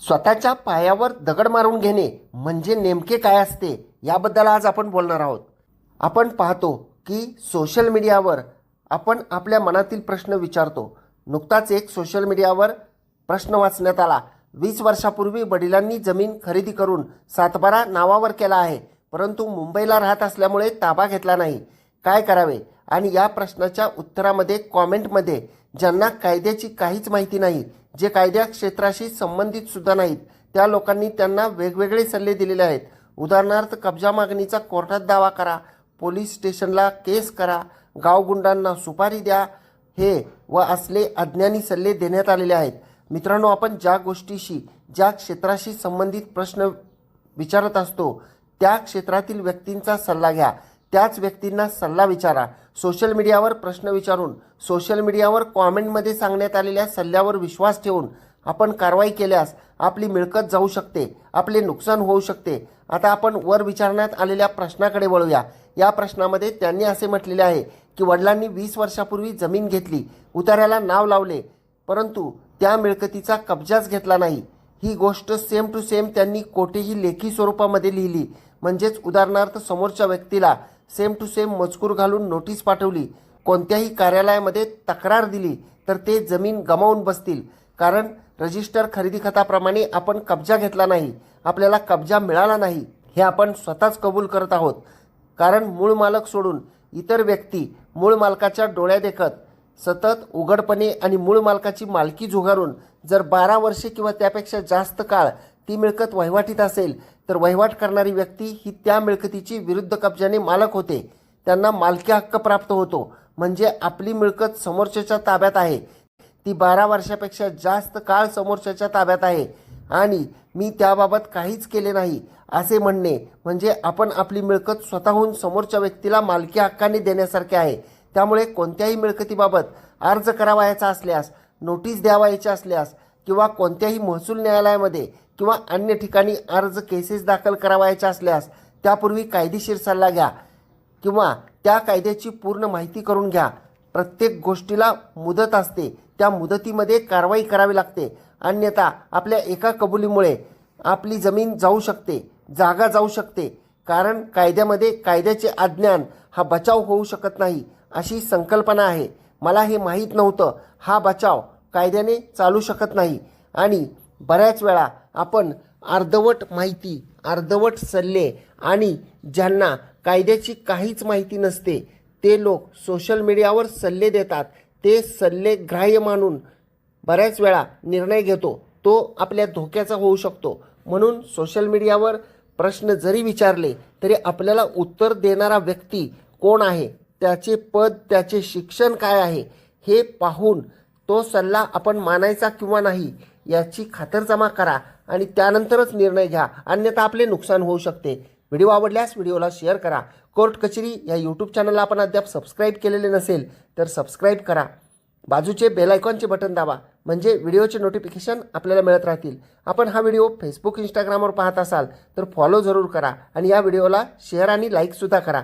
स्वतःच्या पायावर दगड मारून घेणे म्हणजे नेमके काय असते याबद्दल आज आपण बोलणार आहोत. आपण पाहतो की सोशल मीडियावर आपण आपल्या मनातील प्रश्न विचारतो. नुकताच एक सोशल मीडियावर प्रश्न वाचण्यात आला. वीस वर्षापूर्वी वडिलांनी जमीन खरेदी करून सातबारा नावावर केला आहे परंतु मुंबईला राहत असल्यामुळे ताबा घेतला नाही. काय करावे? आणि या प्रश्नाच्या उत्तरामध्ये कॉमेंटमध्ये ज्यांना कायद्याची काहीच माहिती नाही जे कायद्या क्षेत्राशी संबंधित सुद्धा नाहीत त्या लोकांनी त्यांना वेगवेगळे सल्ले दिलेले आहेत. उदाहरणार्थ कब्जा मागणीचा कोर्टात दावा करा पोलीस स्टेशनला केस करा गावगुंडांना सुपारी द्या हे व असले अज्ञानी सल्ले देण्यात आलेले आहेत. मित्रांनो आपण ज्या गोष्टीशी ज्या क्षेत्राशी संबंधित प्रश्न विचारत असतो त्या क्षेत्रातील व्यक्तींचा सल्ला घ्या. त्याच व्यक्तींना सल्ला विचारा. सोशल मीडियावर प्रश्न विचारून सोशल मीडियावर कॉमेंटमध्ये सांगण्यात आलेल्या सल्ल्यावर विश्वास ठेवून आपण कारवाई केल्यास आपली मिळकत जाऊ शकते आपले नुकसान होऊ शकते. आता आपण वर विचारण्यात आलेल्या प्रश्नाकडे वळूया. या प्रश्नामध्ये त्यांनी असे म्हटलेले आहे की वडिलांनी वीस वर्षापूर्वी जमीन घेतली उतार्याला नाव लावले परंतु त्या मिळकतीचा कब्जाच घेतला नाही. ही गोष्ट सेम टू सेम त्यांनी कोठेही लेखी स्वरूपामध्ये लिहिली. म्हणजेच उदाहरणार्थ समोरच्या व्यक्तीला सेम टू सेम मजकूर घालून नोटीस पाठवली. कोणत्याही कार्यालयामध्ये तक्रार दिली तर ते जमीन गमावून बसतील. कारण रजिस्टर खरेदी खताप्रमाणे आपण कब्जा घेतला नाही. आपल्याला कब्जा मिळाला नाही. हे आपण स्वतःच कबूल करत आहोत. कारण मूळ मालक सोडून इतर व्यक्ती मूळ मालकाच्या डोळ्या देखत सतत उघडपणे आणि मूळ मालकाची मालकी झुगारून जर बारा वर्षे किंवा त्यापेक्षा जास्त काळ ती मिळकत वहिवाटीत असेल तर वहिवाट करणारी व्यक्ती ही त्या मिळकतीची विरुद्ध कब्जाने मालक होते. त्यांना मालकी हक्क प्राप्त होतो. म्हणजे आपली मिळकत समोरच्याच्या ताब्यात आहे. ती बारा वर्षापेक्षा जास्त काळ समोरच्याच्या ताब्यात आहे. आणि मी त्याबाबत काहीच केले नाही असे म्हणणे म्हणजे आपण आपली मिळकत स्वतःहून समोरच्या व्यक्तीला मालकी हक्काने देण्यासारखे आहे. त्यामुळे कोणत्याही मिळकतीबाबत अर्ज करावायचा असल्यास नोटीस द्यावायची असल्यास किंवा कोणत्याही महसूल न्यायालयामध्ये किंवा अन्य ठिकाणी अर्ज केसेस दाखल करावायच्या असल्यास त्यापूर्वी कायदेशीर सल्ला घ्या किंवा त्या कायद्याची पूर्ण माहिती करून घ्या. प्रत्येक गोष्टीला मुदत असते. त्या मुदतीमध्ये कारवाई करावी लागते. अन्यथा आपल्या एका कबुलीमुळे आपली जमीन जाऊ शकते जागा जाऊ शकते. कारण कायद्यामध्ये कायद्याचे अज्ञान हा बचाव होऊ शकत नाही. अशी संकल्पना आहे. मला हे माहीत नव्हतं. हा बचाव कायद्याने चालू शकत नाही. आणि बऱ्याच वेळा आपण अर्धवट माहिती अर्धवट सल्ले आणि ज्यांना कायद्याची काहीच माहिती नसते ते लोक सोशल मीडियावर सल्ले देतात. ते सल्ले ग्राह्य मानून बऱ्याच वेळा निर्णय घेतो. तो आपल्या धोक्याचा होऊ शकतो. म्हणून सोशल मीडियावर प्रश्न जरी विचारले तरी आपल्याला उत्तर देणारा व्यक्ती कोण आहे? त्याचे पद त्याचे शिक्षण काय आहे हे पाहून तो सल्ला आपण मानायचा किंवा नाही याची खातरजमा करा आणि त्यानंतरच निर्णय घ्या. अन्यथा आपले नुकसान होऊ शकते. व्हिडिओ आवडल्यास व्हिडिओला शेअर करा. कोर्ट कचेरी या यूट्यूब चॅनलला आपण अद्याप सबस्क्राईब केलेले नसेल तर सबस्क्राईब करा. बाजूचे बेलायकॉनचे बटन दाबा म्हणजे व्हिडिओचे नोटिफिकेशन आपल्याला मिळत राहतील. आपण हा व्हिडिओ फेसबुक इंस्टाग्रामवर पाहत असाल तर फॉलो जरूर करा आणि या व्हिडिओला शेअर आणि लाईकसुद्धा करा.